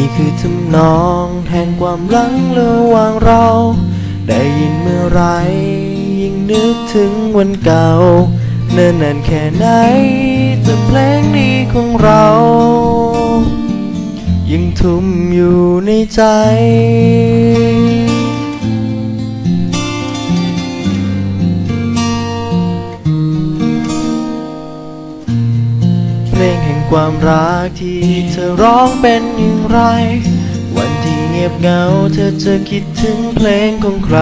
ี่คือทำนองแห่งความรังระหว่างเรา ได้ยินเมื่อไร ยิ่งนึกถึงวันเก่า เนิ่นนานแค่ไหนแต่เพลงนี้ของเรา ยังทุ่มอยู่ในใจ งแห่งความรักที่เธอร้องเป็นอย่างไร วันที่เงียบเหงาเธอจะคิดถึงเพลงของใคร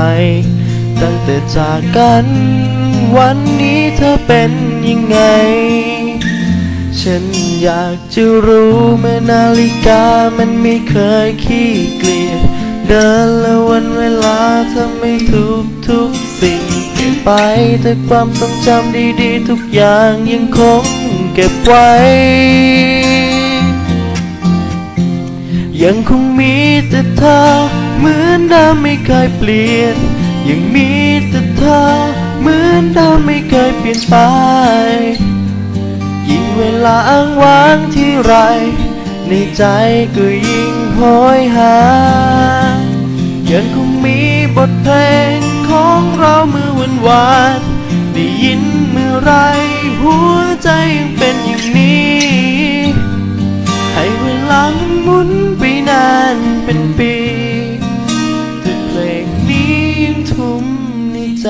ตั้งแต่จากกัน วันนี้เธอเป็นยังไง ฉันอยากจะรู้เมื่อนาฬิกามันไม่เคยขี้เกียจเดินและวันเวลาทำให้ทุกทุกสิ่งเปลี่ยนไปแต่ความทรงจำดีๆ ทุกอย่างยังคง เก็บไว้ ยังคงมีแต่เธอเหมือนเดิมไม่เคยเปลี่ยน ยังมีแต่เธอเหมือนเดิมไม่เคยเปลี่ยนไป ยิ่งเวลาอ้างว้างที่ไร ในใจก็ยิ่งโหยหา ยังคงมีบทเพลงของเราเมื่อวันวาน เ็นปีแต่เพลงนี้ยังทุ่มในใจ